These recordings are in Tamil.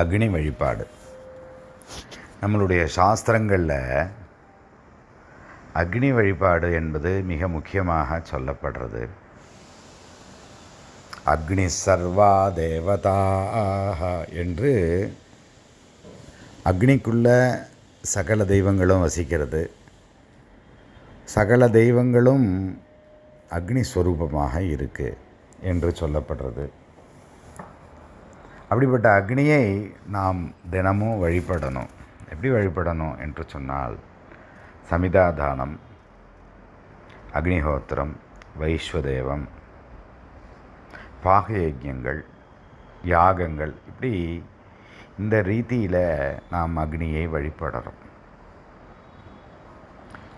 அக்னி வழிபாடு. நம்மளுடைய சாஸ்திரங்களில் அக்னி வழிபாடு என்பது மிக முக்கியமாக சொல்லப்படுறது. அக்னி சர்வா தேவதாக என்று அக்னிக்குள்ள சகல தெய்வங்களும் வசிக்கிறது. சகல தெய்வங்களும் அக்னி ஸ்வரூபமாக இருக்குது என்று சொல்லப்படுறது. அப்படிப்பட்ட அக்னியை நாம் தினமும் வழிபடணும். எப்படி வழிபடணும் என்று சொன்னால் சமிதாதானம் அக்னிஹோத்திரம் வைஸ்வதேவம் பாகயஜங்கள் யாகங்கள் இப்படி இந்த ரீதியில் நாம் அக்னியை வழிபடுறோம்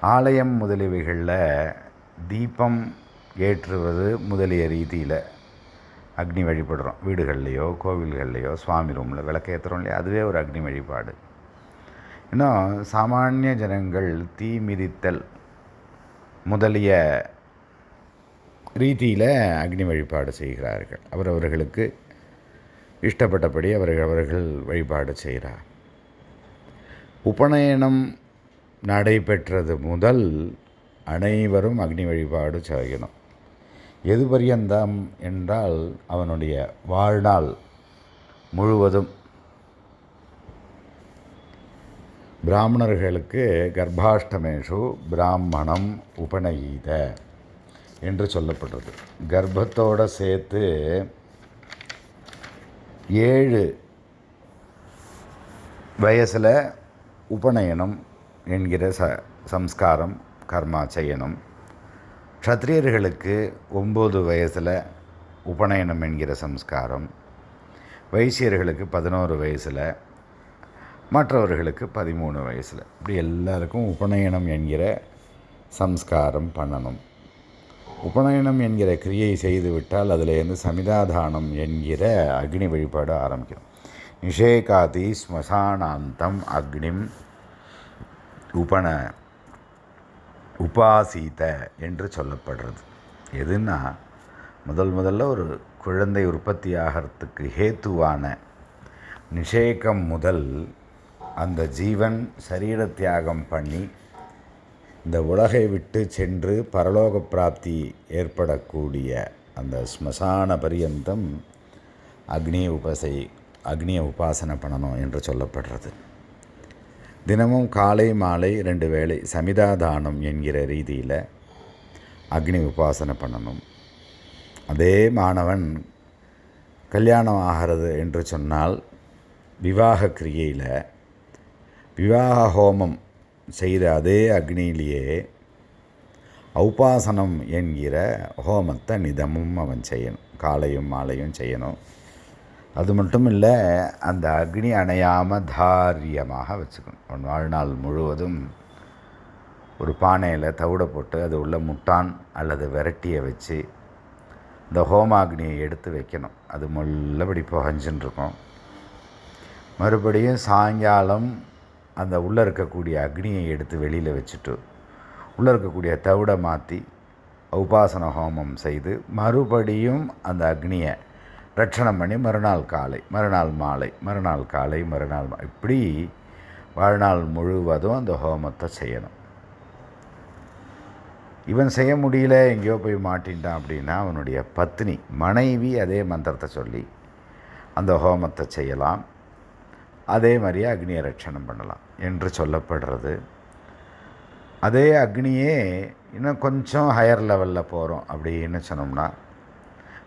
ஆலயம் முதலியவைகளில் தீபம் ஏற்றுவது முதலிய ரீதியில் அக்னி வழிபடுறோம். வீடுகள்லையோ கோவில்கள்லையோ சுவாமி ரூமில் விளக்கேற்றுறோம் இல்லையா? அதுவே ஒரு அக்னி வழிபாடு. இன்னும் சாமானிய ஜனங்கள் தீ மிதித்தல் முதலிய ரீதியில் அக்னி வழிபாடு செய்கிறார்கள். அவரவர்களுக்கு இஷ்டப்பட்டபடி அவர்கள் அவர்கள் வழிபாடு செய்கிறார். உபநயனம் நடைபெற்றது முதல் அனைவரும் அக்னி வழிபாடு செய்யணும். எது பரியந்தம் என்றால் அவனுடைய வாழ்நாள் முழுவதும். பிராமணர்களுக்கு கர்ப்பாஷ்டமேஷு பிராமணம் உபநயீத என்று சொல்லப்படுறது. கர்ப்பத்தோடு சேர்த்து ஏழு வயசில் உபநயனம் என்கிற ச சம்ஸ்காரம் கர்மா செய்யணும். க்ஷத்ரியர்களுக்கு ஒம்பது வயசில் உபநயனம் என்கிற சம்ஸ்காரம் வைசியர்களுக்கு பதினோரு வயசில் மற்றவர்களுக்கு பதிமூணு வயசில். இப்படி எல்லாருக்கும் உபநயனம் என்கிற சம்ஸ்காரம் பண்ணணும். உபநயனம் என்கிற கிரியை செய்துவிட்டால் அதிலேருந்து சமிதாதானம் என்கிற அக்னி வழிபாடு ஆரம்பிக்கும் நிஷேகாதி ஸ்மசானாந்தம் அக்னிம் உபன உபாசீத என்று சொல்லப்படுறது. எதுன்னா முதல் முதல்ல ஒரு குழந்தை உற்பத்தி ஆகிறதுக்கு ஹேத்துவான நிஷேகம் முதல் அந்த ஜீவன் சரீர தியாகம் பண்ணி இந்த உலகை விட்டு சென்று பரலோக பிராப்தி ஏற்படக்கூடிய அந்த ஸ்மசான பரியந்தம் அக்னிய உபசை அக்னியை உபாசனை பண்ணணும் என்று சொல்லப்படுறது. தினமும் காலை மாலை ரெண்டு வேளை சமிதாதானம் என்கிற ரீதியில் அக்னி உபாசனை பண்ணணும். அதே மாணவன் கல்யாணம் ஆகிறது என்று சொன்னால் விவாக கிரியையில் விவாக ஹோமம் செய்த அதே அக்னியிலேயே ஔபாசனம் என்கிற ஹோமத்தை நிதமும் அவன் செய்யணும். காலையும் மாலையும் செய்யணும். அது மட்டும் இல்லை அந்த அக்னி அணையாமல் தாரியமாக வச்சுக்கணும். உன் வாழ்நாள் முழுவதும் ஒரு பானையில் தவிட போட்டு அது உள்ள முட்டான் அல்லது விரட்டியை வச்சு இந்த ஹோமாக்னியை எடுத்து வைக்கணும். அது முள்ளபடி புகஞ்சுன்னு இருக்கும் மறுபடியும் சாயங்காலம் அந்த உள்ளே இருக்கக்கூடிய அக்னியை எடுத்து வெளியில் வச்சுட்டு உள்ளே இருக்கக்கூடிய தவிடை மாற்றி உபாசன ஹோமம் செய்து மறுபடியும் அந்த அக்னியை ரட்சணம் பண்ணி மறுநாள் காலை மறுநாள் மாலை மறுநாள் காலை மறுநாள் மா இப்படி வாழ்நாள் முழுவதும் அந்த ஹோமத்தை செய்யணும். இவன் செய்ய முடியல எங்கேயோ போய் மாட்டின்ட்டான் அப்படின்னா அவனுடைய பத்னி மனைவி அதே மந்திரத்தை சொல்லி அந்த ஹோமத்தை செய்யலாம். அதே மாதிரியே அக்னியை ரட்சணம் பண்ணலாம் என்று சொல்லப்படுறது. அதே அக்னியே இன்னும் கொஞ்சம் ஹையர் லெவலில் போகிறோம் அப்படின்னு சொன்னோம்னா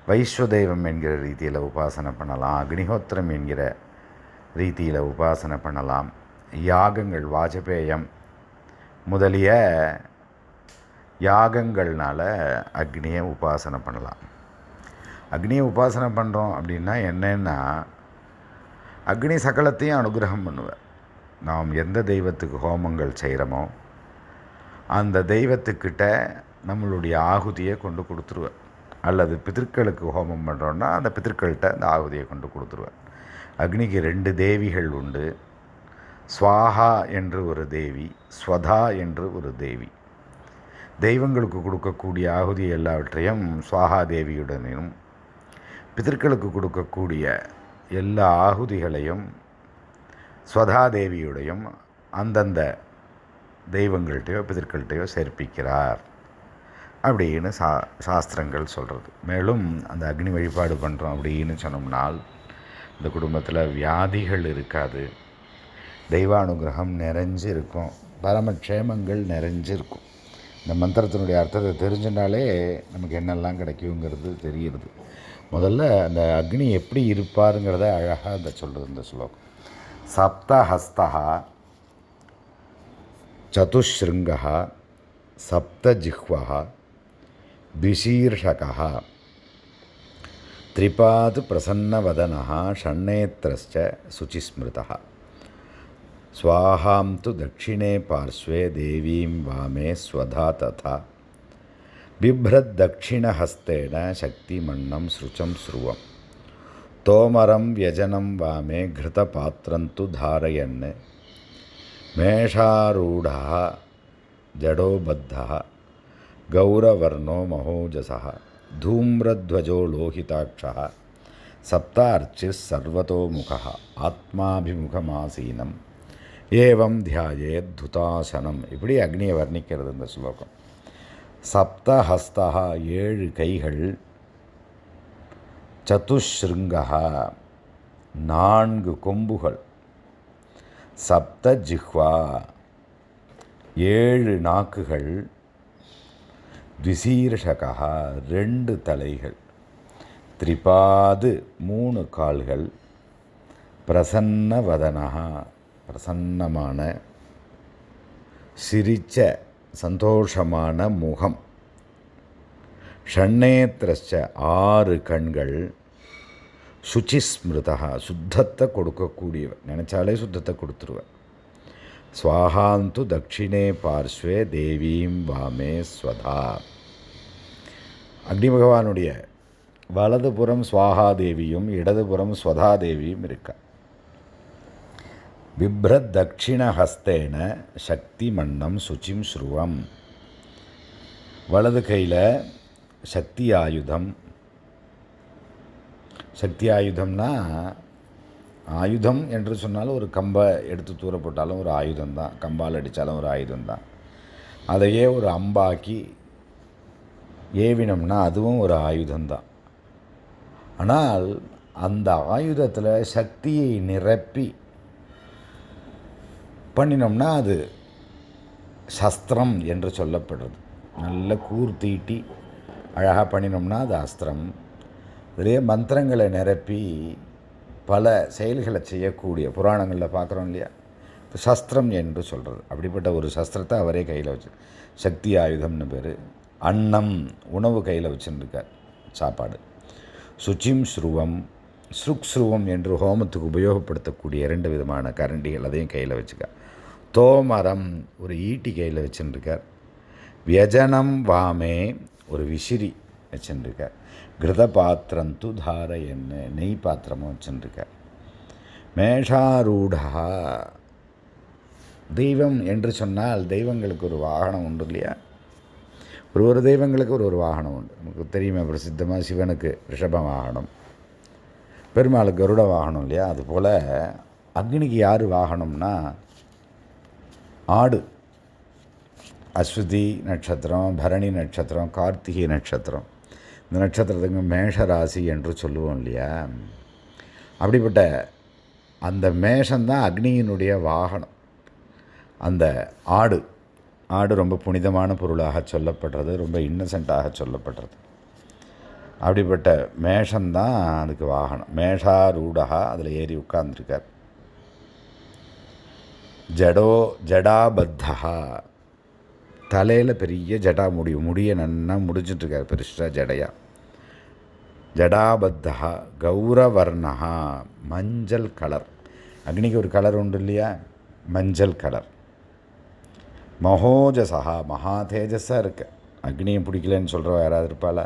வைஸ்வதெய்வம் என்கிற ரீதியில் உபாசனை பண்ணலாம். அக்னிஹோத்திரம் என்கிற ரீதியில் உபாசனை பண்ணலாம். யாகங்கள் வாஜபேயம் முதலிய யாகங்கள்னால அக்னியை உபாசனை பண்ணலாம். அக்னியை உபாசனை பண்ணுறோம் அப்படின்னா என்னென்னா அக்னி சகலத்தையும் அனுகிரகம் பண்ணுவேன் நாம் எந்த தெய்வத்துக்கு ஹோமங்கள் செய்கிறோமோ அந்த தெய்வத்துக்கிட்ட நம்மளுடைய ஆகுதியை கொண்டு கொடுத்துருவேன் அல்லது பித்திருக்களுக்கு ஹோமம் பண்ணுறோன்னா அந்த பித்திருக்கள்கிட்ட அந்த ஆகுதியை கொண்டு கொடுத்துருவேன். அக்னிக்கு ரெண்டு தேவிகள் உண்டு. ஸ்வாஹா என்று ஒரு தேவி ஸ்வதா என்று ஒரு தேவி. தெய்வங்களுக்கு கொடுக்கக்கூடிய ஆகுதி எல்லாவற்றையும் சுவாகா தேவியுடனும் பிதர்களுக்கு கொடுக்கக்கூடிய எல்லா ஆகுதிகளையும் ஸ்வதாதேவியுடையும் அந்தந்த தெய்வங்கள்கிட்டையோ பிதர்கள்ட்டையோ சேர்ப்பிக்கிறார். அப்படின்னு சா சாஸ்திரங்கள் சொல்கிறது மேலும் அந்த அக்னி வழிபாடு பண்ணுறோம் அப்படின்னு சொன்னோம்னால் இந்த குடும்பத்தில் வியாதிகள் இருக்காது. தெய்வானுகிரகம் நிறைஞ்சு இருக்கும் பரமக்ஷேமங்கள் நிறைஞ்சிருக்கும். இந்த மந்திரத்தினுடைய அர்த்தத்தை தெரிஞ்சுனாலே நமக்கு என்னெல்லாம் கிடைக்குங்கிறது தெரியுது. முதல்ல அந்த அக்னி எப்படி இருப்பாருங்கிறத அழகாக அந்த சொல்கிறது இந்த ஸ்லோகம். சப்தஹஸ்தா சதுஷ்ருங்கா சப்தஜிஹ்வா द्विशीर्षकः त्रिपाद् प्रसन्नवदनः षण्णेत्रश्च शुचिस्मृतः। स्वाहां तु दक्षिणे पार्श्वे देवीं वामे स्वधा तथा। बिभ्रद्दक्षिणहस्तेन शक्तिमन्नं सृचं स्रुवं तोमरं व्यजनं वामे घृतपात्रं धारयन्। मेषारूढः, जडोबद्धः। ಗೌರವರ್ಣೋ ಮಹೋಜಸ ಧೂಮ್ರಧ್ವಜೋ ಲೋಹಿತಾಕ್ಷ ಸಪ್ತಾರ್ಚಿಸ್ಸರ್ವತೋಮುಖ ಆತ್ಮಾಭಿಮುಖಮಾಸೀನಂ. ஏவம் தியாயே துதாசனம் இப்படி அக்னியை வர்ணிக்கிறது இந்த ஸ்லோகம். சப்தஹஸ்தா ஏழு கைகள். சதுஷ்ருங்கா நான்கு கொம்புகள். சப்த ஜிஹ்வா ஏழு நாக்குகள். த்விசீர்ஷகா ரெண்டு தலைகள். திரிபாது மூணு கால்கள். பிரசன்னவதனகா பிரசன்னமான சிரிச்ச சந்தோஷமான முகம். ஷண்ணேத்திரச்ச ஆறு கண்கள். சுச்சிஸ்மிருதா சுத்தத்தை கொடுக்கக்கூடியவன். நினச்சாலே சுத்தத்தை கொடுத்துருவேன். ஸ்வாகாந்து தட்சிணே பார்ஸ்வே தேவீம் வாமே ஸ்வதா. அக்னி பகவானுடைய வலதுபுறம் ஸ்வாகா தேவியும் இடதுபுறம் ஸ்வதா தேவியும் இருக்கா? பிப்ரத் தட்சிணஹஸ்தேன சக்தி மன்னம் சுச்சிம் ஸ்ருவம். வலது கையில் சக்தி ஆயுதம் சக்தி ஆயுதம்னா ஆயுதம் என்று சொன்னாலும் ஒரு கம்பை எடுத்து தூர போட்டாலும் ஒரு ஆயுதம் தான். கம்பால் அடித்தாலும் ஒரு ஆயுதம் தான். அதையே ஒரு அம்பாக்கி ஏவினோம்னா அதுவும் ஒரு ஆயுதம்தான் ஆனால் அந்த ஆயுதத்தில் சக்தியை நிரப்பி பண்ணினோம்னா அது சஸ்திரம் என்று சொல்லப்படுறது. நல்ல கூர் தீட்டி அழகாக பண்ணினோம்னா அது அஸ்திரம். அதிலே மந்திரங்களை நிரப்பி பல செயல்களை செய்யக்கூடிய புராணங்களில் பார்க்குறோம் இல்லையா? இப்போ சஸ்திரம் என்று சொல்கிறது அப்படிப்பட்ட ஒரு சஸ்திரத்தை அவரே கையில் வச்சு சக்தி ஆயுதம்னு பேர். அன்னம் உணவு கையில் வச்சுருக்கார் சாப்பாடு. சுச்சிம் ஸ்ருவம் ஸ்ருக் ஸ்ருவம் என்று ஹோமத்துக்கு உபயோகப்படுத்தக்கூடிய இரண்டு விதமான கரண்டிகள் அதையும் கையில் வச்சுக்கார். தோமரம் ஒரு ஈட்டி கையில் வச்சுருக்கார். வியஜனம் வாமே ஒரு விசிறி வச்சுருக்க. கிருத பாத்திரம் து தார என்ன நெய் பாத்திரமும் வச்சுருக்கார் மேஷாரூடா. தெய்வம் என்று சொன்னால் தெய்வங்களுக்கு ஒரு வாகனம் உண்டு இல்லையா? ஒரு ஒரு தெய்வங்களுக்கு ஒரு ஒரு வாகனம் உண்டு. நமக்கு தெரியுமே பிரசித்தமாக சிவனுக்கு ரிஷப வாகனம். பெருமாளுக்கு கருட வாகனம் இல்லையா? அதுபோல் அக்னிக்கு யார் வாகனம்னா ஆடு. அஸ்வதி நட்சத்திரம் பரணி நட்சத்திரம் கார்த்திகை நட்சத்திரம். இந்த நட்சத்திரத்துக்கு மேஷ ராசி என்று சொல்லுவோம் இல்லையா? அப்படிப்பட்ட அந்த மேஷந்தான் அக்னியினுடைய வாகனம். அந்த ஆடு ஆடு ரொம்ப புனிதமான பொருளாக சொல்லப்படுறது ரொம்ப இன்னசென்ட்டாக சொல்லப்படுறது. அப்படிப்பட்ட மேஷந்தான் அதுக்கு வாகனம். மேஷா ரூடகா அதில் ஏறி உட்கார்ந்துருக்கார். ஜடோ ஜடாபத்தகா. தலையில் பெரிய ஜடா முடி முடிய நன்னா முடிஞ்சிட்ருக்கார் பெருசாக ஜடையா. ஜடாபத்தா கௌரவர்ணா மஞ்சள் கலர். அக்னிக்கு ஒரு கலர் உண்டு இல்லையா? மஞ்சள் கலர். மகோஜசா மகா தேஜஸாக இருக்கு. அக்னியை பிடிக்கலன்னு சொல்கிறவ யாராவது இருப்பாளா?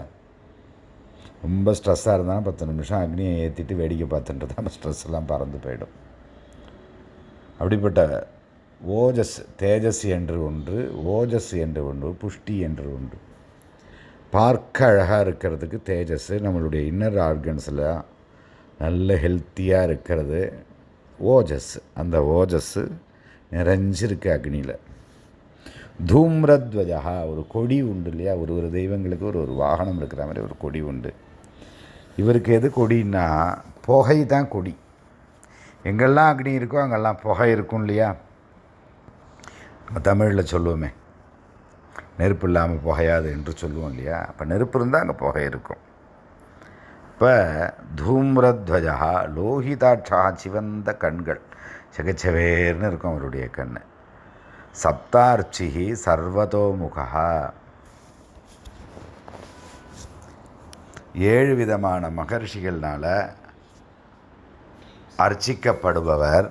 ரொம்ப ஸ்ட்ரெஸ்ஸாக இருந்தாலும் பத்து நிமிஷம் அக்னியை ஏற்றிட்டு வேடிக்கை பார்த்துட்டு தான் ஸ்ட்ரெஸ் எல்லாம் பறந்து போயிடும். அப்படிப்பட்ட ஓஜஸ் தேஜஸ் என்று ஒன்று ஓஜஸ் என்று ஒன்று புஷ்டி என்று ஒன்று. பார்க்க அழகாக இருக்கிறதுக்கு தேஜஸ் நம்மளுடைய இன்னர் ஆர்கன்ஸில் நல்ல ஹெல்த்தியாக இருக்கிறது. ஓஜஸ் அந்த ஓஜஸ் நிறைஞ்சிருக்கு அக்னியில் தூம்ரத்வஜா ஒரு கொடி உண்டு இல்லையா? ஒரு ஒரு தெய்வங்களுக்கு ஒரு ஒரு வாகனம் இருக்கிற மாதிரி ஒரு கொடி உண்டு. இவருக்கு எது கொடின்னா புகை தான் கொடி. எங்கெல்லாம் அக்னி இருக்கோ அங்கெல்லாம் புகை இருக்கும் இல்லையா? நம்ம தமிழில் சொல்லுவோமே நெருப்பு இல்லாமல் புகையாது என்று சொல்லுவோம் இல்லையா? அப்போ நெருப்பு இருந்தால் அங்கே புகை இருக்கும். இப்போ தூம்ரத்வஜா லோகிதாட்சா சிவந்த கண்கள் சிகச்சவேர்னு இருக்கும் அவருடைய கண் சப்தார்ச்சிகி சர்வதோமுகா. ஏழு விதமான மகர்ஷிகள்னால் அர்ச்சிக்கப்படுபவர்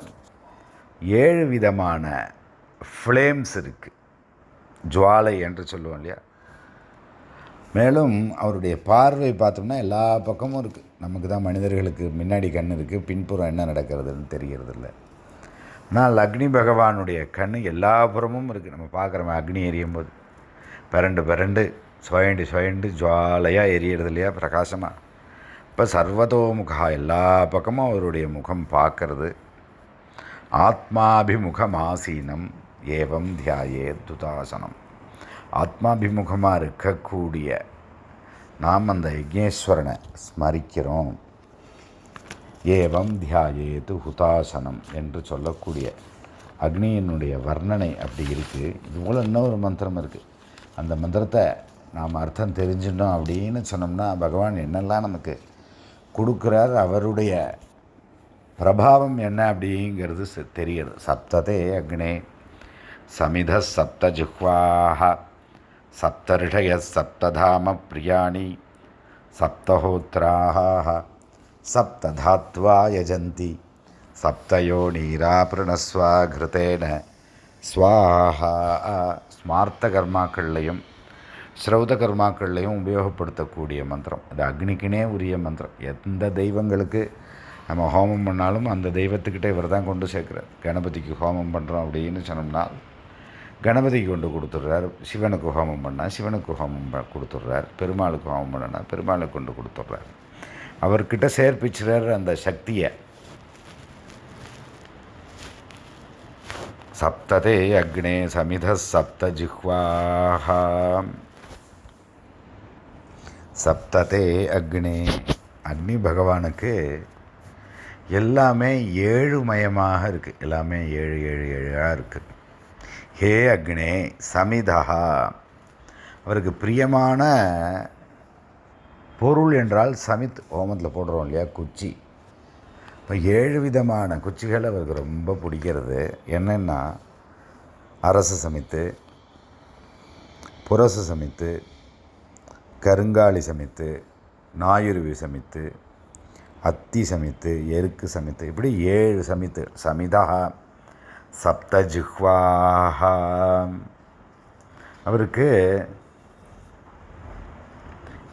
ஏழு விதமான ஃப்ளேம்ஸ் இருக்குது ஜுவாலை என்று சொல்லுவோம் இல்லையா? மேலும் அவருடைய பார்வை பார்த்தோம்னா எல்லா பக்கமும் இருக்குது நமக்கு தான் மனிதர்களுக்கு முன்னாடி கண் இருக்குது பின்புறம் என்ன நடக்கிறதுன்னு தெரிகிறது இல்லை ஆனால் அக்னி பகவானுடைய கண் எல்லா புறமும் இருக்குது நம்ம பார்க்குறோமே அக்னி எரியும் போது. பிறண்டு பிறண்டு சுயண்டு சுயண்டு ஜுவாலையாக எரியறது இல்லையா? பிரகாசமாக இப்போ சர்வதோமுகா எல்லா பக்கமும் அவருடைய முகம் பார்க்கறது. ஆத்மாபிமுகமாசீனம். ஏவம் தியாயே துதாசனம். ஆத்மாபிமுகமாக இருக்கக்கூடிய நாம் அந்த யக்னேஸ்வரனை ஸ்மரிக்கிறோம். ஏவம் தியாயேது ஹுதாசனம் என்று சொல்லக்கூடிய அக்னியினுடைய வர்ணனை அப்படி இருக்குது இது போல் இன்னொரு மந்திரம் இருக்குது அந்த மந்திரத்தை நாம் அர்த்தம் தெரிஞ்சிட்டோம் அப்படின்னு சொன்னோம்னா பகவான் என்னெல்லாம் நமக்கு கொடுக்குறார் அவருடைய பிரபாவம் என்ன அப்படிங்கிறது செ- தெரியுது சப்ததே அக்னே. சமித சப்த ஜிஹ்வாக சப்தரிஷய சப்ததாம பிரியாணி சப்தஹோத்ராக சப்ததாத்வா யஜந்தி சப்தயோ நீராபிரணஸ்வா கிருத்தேன ஸ்வாஹா ஸ்மார்த்த கர்மாக்கள்லையும் ஸ்ரௌத கர்மாக்கள்லையும் உபயோகப்படுத்தக்கூடிய மந்திரம். அது அக்னிக்குனே உரிய மந்திரம். எந்த தெய்வங்களுக்கு நம்ம ஹோமம் பண்ணாலும் அந்த தெய்வத்துக்கிட்ட இவர் தான் கொண்டு சேர்க்குறார். கணபதிக்கு ஹோமம் பண்ணுறோம் அப்படின்னு சொன்னோம்னா கணபதிக்கு கொண்டு கொடுத்துட்றார். சிவனுக்கு ஹோமம் பண்ணால் சிவனுக்கு ஹோமம் கொடுத்துட்றார். பெருமாளுக்கு ஹோமம் பண்ணனா பெருமாளுக்கு கொண்டு கொடுத்துட்றார். அவர்கிட்ட சேர்ப்பிச்சுறார் அந்த சக்தியை. சப்ததே அக்னே சமித சப்த ஜிஹ்வாஹ. சப்ததே அக்னே. அக்னி பகவானுக்கு எல்லாமே ஏழுமயமாக இருக்குது எல்லாமே ஏழு ஏழு ஏழாக இருக்குது ஹே அக்னே சமிதா அவருக்கு பிரியமான பொருள் என்றால் சமித் ஹோமத்தில் போடுறோம் இல்லையா குச்சி. இப்போ ஏழு விதமான குச்சிகள் அவருக்கு ரொம்ப பிடிக்கிறது. என்னென்னா அரச சமித்து புரச சமித்து கருங்காலி சமித்து நாயுருவி சமித்து அத்தி சமித்து எருக்கு சமித்து இப்படி ஏழு சமித்து சமிதா சப்தஜிஹ்வாஹா. அவருக்கு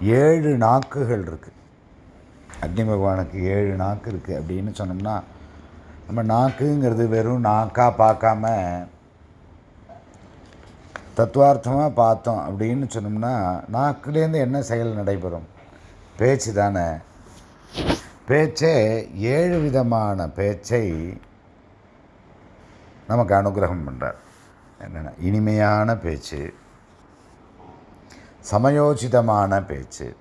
ஏழு நாக்குகள் இருக்குது அக்னி பகவானுக்கு ஏழு நாக்கு இருக்குது அப்படின்னு சொன்னோம்னா நம்ம நாக்குங்கிறது வெறும் நாக்காக பார்க்காம தத்துவார்த்தமாக பார்த்தோம் அப்படின்னு சொன்னோம்னா நாக்குலேருந்து என்ன செயல் நடைபெறும்? பேச்சு தானே. பேச்சே ஏழு விதமான பேச்சை நமக்கு அனுகிரகம் பண்ணுறார் என்னென்ன இனிமையான பேச்சு சமயோசிதமான பேச்சு.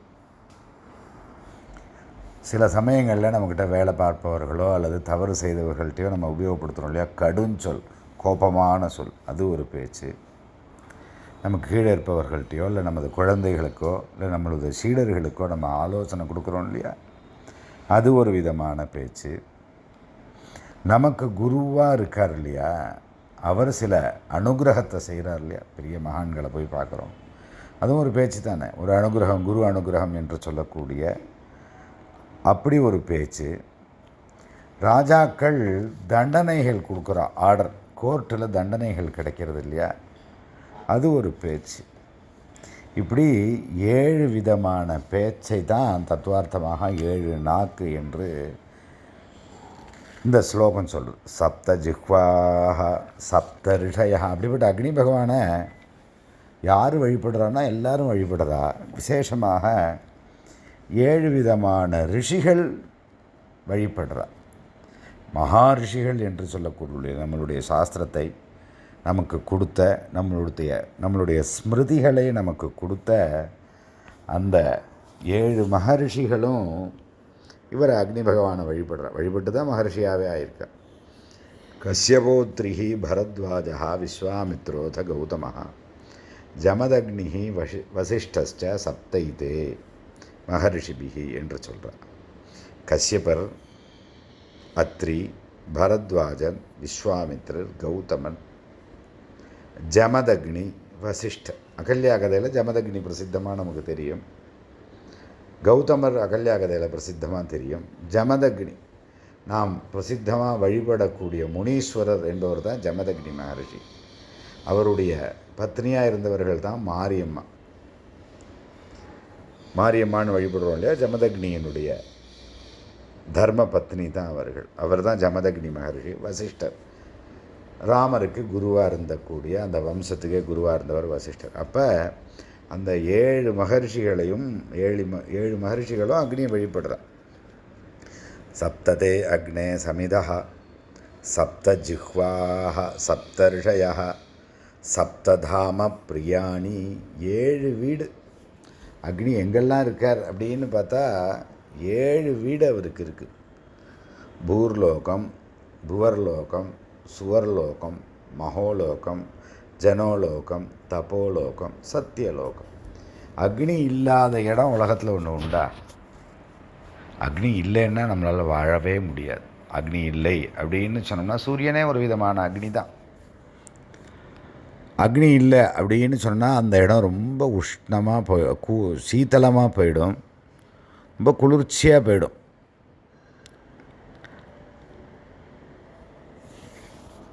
சில சமயங்களில் நம்மக்கிட்ட வேலை பார்ப்பவர்களோ அல்லது தவறு செய்தவர்கள்ட்டையோ நம்ம உபயோகப்படுத்துகிறோம் இல்லையா? கடுஞ்சொல் கோபமான சொல் அது ஒரு பேச்சு. நமக்கு கீழே இருப்பவர்கள்ட்டையோ இல்லை நமது குழந்தைகளுக்கோ இல்லை நம்மளது சீடர்களுக்கோ நம்ம ஆலோசனை கொடுக்குறோம் இல்லையா? அது ஒரு விதமான பேச்சு. நமக்கு குருவாக இருக்கார் இல்லையா? அவர் சில அனுகிரகத்தை செய்கிறார் இல்லையா? பெரிய மகான்களை போய் பார்க்குறோம். அதுவும் ஒரு பேச்சு தானே. ஒரு அனுகிரகம் குரு அனுகிரகம் என்று சொல்லக்கூடிய அப்படி ஒரு பேச்சு. ராஜாக்கள் தண்டனைகள் கொடுக்குறா ஆர்டர் கோர்ட்டில் தண்டனைகள் கிடைக்கிறது இல்லையா? அது ஒரு பேச்சு. இப்படி ஏழு விதமான பேச்சை தான் தத்துவார்த்தமாக ஏழு நாக்கு என்று இந்த ஸ்லோகம் சொல்லுது சப்த ஜிஹ்வாக சப்த ரிஷயா அப்படிப்பட்ட அக்னி பகவானை யார் வழிபடுறான்னா எல்லாரும் வழிபடுறா விசேஷமாக ஏழு விதமான ரிஷிகள் வழிபடுறா. மகாரிஷிகள் என்று சொல்லக்கூடிய நம்மளுடைய சாஸ்திரத்தை நமக்கு கொடுத்த நம்மளுடைய நம்மளுடைய ஸ்மிருதிகளை நமக்கு கொடுத்த அந்த ஏழு மகரிஷிகளும் இவர் அக்னி பகவானை வழிபடுற வழிபட்டு தான் மகர்ஷியாகவே ஆயிருக்கார். கஷ்யபோத்ரிஹி பரத்வாஜா விஸ்வாமித்ரோத கௌதமः ஜமதக்னிஹி வசி வசிஷ்டஸ்ட சப்தைதே மகரிஷிபிகி என்று சொல்கிறார் கஷ்யபர் அத்ரி பரத்வாஜன் விஸ்வாமித்ரர் கௌதமன் ஜமதக்னி வசிஷ்ட அகல்யா கதையில் ஜமதக்னி பிரசித்தமாக நமக்கு தெரியும். கௌதமர் அகல்யா கதையில் பிரசித்தமாக தெரியும். ஜமதக்னி. நாம் பிரசித்தமாக வழிபடக்கூடிய முனீஸ்வரர் என்பவர் தான் ஜமதக்னி மகரிஷி. அவருடைய பத்னியாக இருந்தவர்கள் தான் மாரியம்மா. மாரியம்மான்னு வழிபடுறோம் இல்லையா? ஜமதக்னியினுடைய தர்ம பத்னி தான் அவர்கள். அவர் தான் ஜமதக்னி மகரிஷி வசிஷ்டர். ராமருக்கு குருவாக இருந்தக்கூடிய அந்த வம்சத்துக்கே குருவாக இருந்தவர் வசிஷ்டர். அப்போ அந்த ஏழு மகர்ஷிகளையும் ஏழு ம ஏழு மகர்ஷிகளும் அக்னியை வழிபடுறார் சப்ததே அக்னே சமிதா சப்த ஜிஹ்வாக சப்தர்ஷய சப்ததாம பிரியாணி ஏழு வீடு. அக்னி எங்கெல்லாம் இருக்கார் அப்படின்னு பார்த்தா ஏழு வீடு அவருக்கு இருக்குது பூர்லோகம் புவர்லோகம் சுவர்லோகம் மகோலோகம் ஜனோலோகம் தபோலோகம் சத்தியலோகம். அக்னி இல்லாத இடம் உலகத்தில் ஒன்று உண்டா? அக்னி இல்லைன்னா நம்மளால் வாழவே முடியாது. அக்னி இல்லை அப்படின்னு சொன்னோம்னா சூரியனே ஒரு விதமான அக்னி தான். அக்னி இல்லை அப்படின்னு சொன்னால் அந்த இடம் ரொம்ப உஷ்ணமாக போய் கூ சீத்தளமாக போயிடும். ரொம்ப குளிர்ச்சியாக போயிடும்.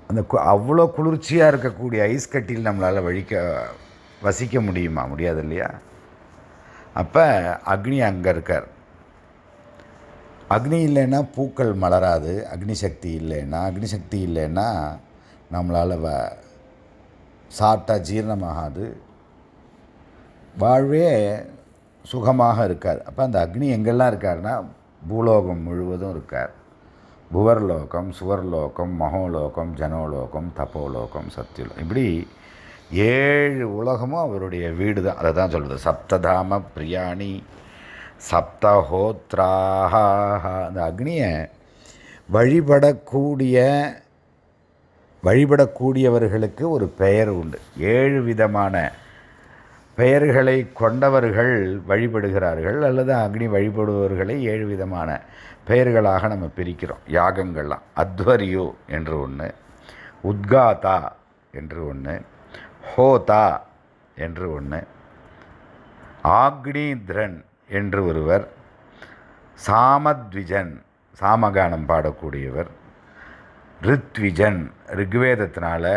அந்த கு- அவ்வளோ குளிர்ச்சியாக இருக்கக்கூடிய ஐஸ் கட்டியில் நம்மளால் வழிக்க வசிக்க முடியுமா? முடியாது இல்லையா? அப்போ அக்னி அங்கே இருக்கார். அக்னி இல்லைன்னா பூக்கள் மலராது. அக்னி சக்தி இல்லைன்னா அக்னி சக்தி இல்லைன்னா நம்மளால் வ சாப்பிட்டா ஜீரணமாகாது. வாழ்வே சுகமாக இருக்காது. அப்போ அந்த அக்னி எங்கெல்லாம் இருக்காருன்னா பூலோகம் முழுவதும் இருக்கார். புவர்லோகம் சுவர்லோகம் மகோலோகம் ஜனோலோகம் தபோலோகம் சத்தியலோகம் இப்படி ஏழு உலகமும் அவருடைய வீடு தான் அதை தான் சொல்கிறது சப்ததாம பிரியாணி சப்தஹோத்ராக அந்த அக்னியை வழிபடக்கூடிய வழிபடக்கூடியவர்களுக்கு ஒரு பெயர் உண்டு. ஏழு விதமான பெயர்களை கொண்டவர்கள் வழிபடுகிறார்கள் அல்லது அக்னி வழிபடுபவர்களை ஏழு விதமான பெயர்களாக நம்ம பிரிக்கிறோம். யாகங்கள்லாம். அத்வரியோ என்று ஒன்று உத்காதா என்று ஒன்று ஹோதா என்று ஒன்று ஆக்னித்ரன் என்று ஒருவர் சாமத்விஜன் சாமகானம் பாடக்கூடியவர் ரித்விஜன் ரிக்வேதத்தினால்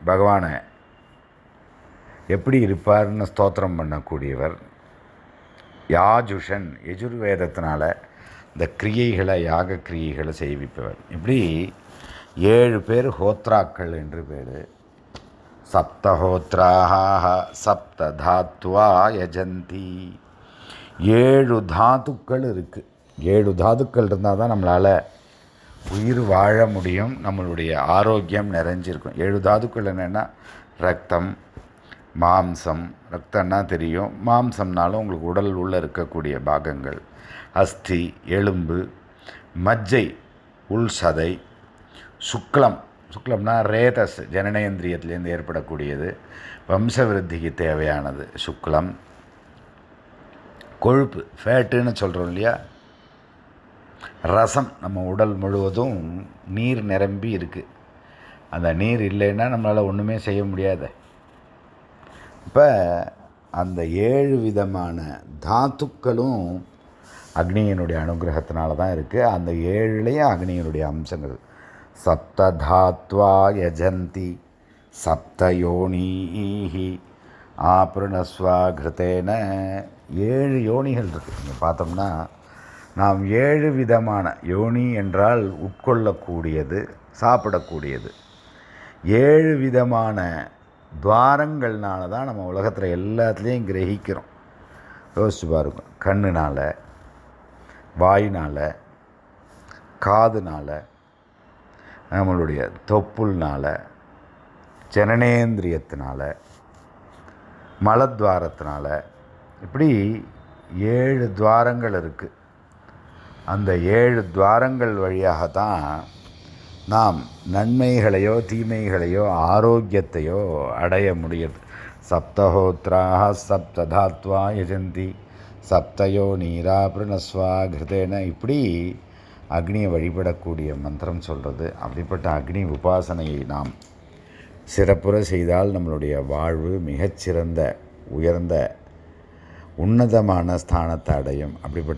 பகவானை எப்படி இருப்பார்னு ஸ்தோத்திரம் பண்ணக்கூடியவர் யாஜுஷன் எஜுர்வேதத்தினால் இந்த கிரியைகளை யாக கிரியைகளை செய்விப்பவர். இப்படி ஏழு பேர் ஹோத்ராக்கள் என்று பேர். சப்தஹோத்ராக சப்த தாத்வா யஜந்தி. ஏழு தாத்துக்கள் இருக்குது ஏழு தாதுக்கள் இருந்தால் தான் நம்மளால் உயிர் வாழ முடியும் நம்மளுடைய ஆரோக்கியம் நிறைஞ்சிருக்கும். ஏழு தாதுக்கள் என்னென்னா ரத்தம் மாம்சம் ரத்தம்னா தெரியும். மாம்சம்னாலும் உங்களுக்கு உடல் உள்ளே இருக்கக்கூடிய பாகங்கள். அஸ்தி எலும்பு மஜ்ஜை உள் சதை சுக்லம். சுக்லம்னா ரேதஸ் ஜனனேந்திரியத்திலேருந்து ஏற்படக்கூடியது. வம்சவிருத்திக்கு தேவையானது சுக்லம். கொழுப்பு ஃபேட்டுன்னு சொல்கிறோம் இல்லையா? ரசம் நம்ம உடல் முழுவதும் நீர் நிரம்பி இருக்குது அந்த நீர் இல்லைன்னா நம்மளால் ஒன்றுமே செய்ய முடியாது. இப்போ அந்த ஏழு விதமான தாத்துக்களும் அக்னியினுடைய அனுகிரகத்தினால தான் இருக்குது அந்த ஏழுலேயும் அக்னியினுடைய அம்சங்கள். சப்ததாத்வா யஜந்தி சப்த யோனீஹி ஆப்ருணஸ்வா கிருத்தேன. ஏழு யோனிகள் இருக்குது நீங்கள் பார்த்தோம்னா நாம் ஏழு விதமான யோனி என்றால் உட்கொள்ளக்கூடியது சாப்பிடக்கூடியது. ஏழு விதமான துவாரங்கள்னால தான் நம்ம உலகத்தில் எல்லாத்துலேயும் கிரகிக்கிறோம். யோசிச்சு பாருங்க. கண்ணுனால் வாயினால் காதுனால் நம்மளுடைய தொப்புள்னால் ஜனனேந்திரியத்தினால் மலத்வாரத்தினால் இப்படி ஏழு துவாரங்கள் இருக்குது அந்த ஏழு துவாரங்கள் வழியாக தான் நாம் நன்மைகளையோ தீமைகளையோ ஆரோக்கியத்தையோ அடைய முடியுது. சப்தஹோத்ராக சப்ததாத்வா யஜந்தி சப்தயோ நீரா பிரணஸ்வா கிருதேன. இப்படி அக்னியை வழிபடக்கூடிய மந்திரம் சொல்கிறது அப்படிப்பட்ட அக்னி உபாசனையை நாம் சிறப்புற செய்தால் நம்மளுடைய வாழ்வு மிகச்சிறந்த உயர்ந்த உன்னதமான ஸ்தானத்தை அடையும். அப்படிப்பட்ட